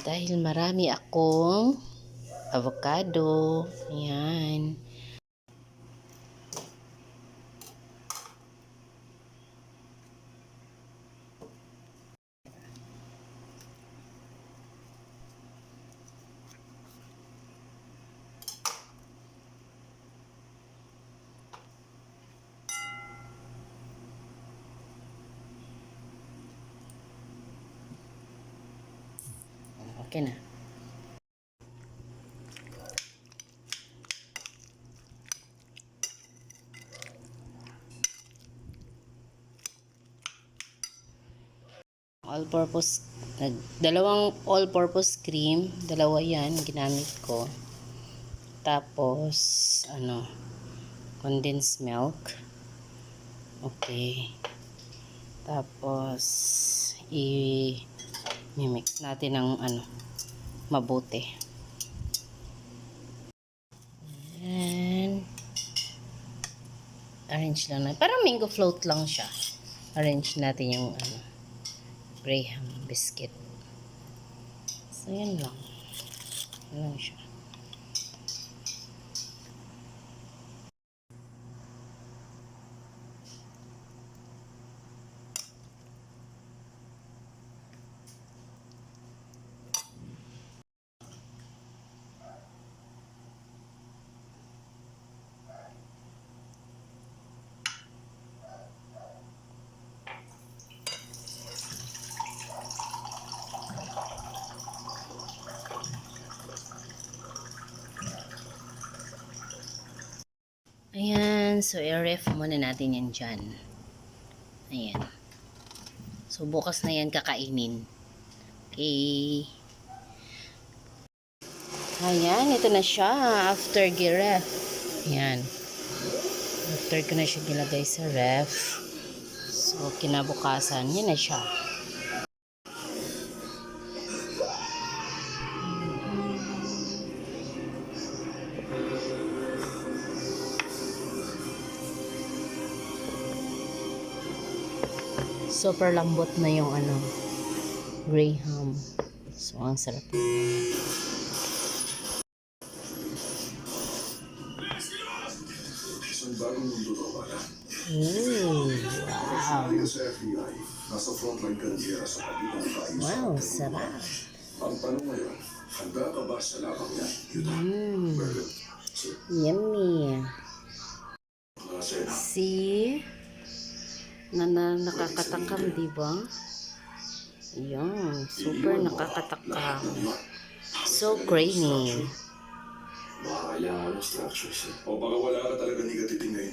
Dahil marami akong avocado. Ayan. Okay na. all-purpose dalawang all-purpose cream dalawa yan ginamit ko. Tapos ano condensed milk. Okay. Tapos i mix natin ng ano mabuti and arrange lang na parang mango float lang siya arrange natin yung ano Graham biscuit. So, yun lang. Yun lang siya. Ayan. So, i-ref muna natin yan dyan. Ayan. So, bukas na yan kakainin. Okay. Ayan. Ito na siya. After gi-ref. Ayan. After ko na siya nilagay sa ref. So, kinabukasan. Yan na siya. Super lambot na yung ano, graham. So, ang sarap? Ooh, wow. Wow, sarap. Ang tanong ngayon, handa ka ba sa labang yan? Mm, yummy. See? Na, na nakakatakam, di ba? Yan, super nakakatakam. So creamy. Makakayaan ang structures. O baka wala ka talaga negative na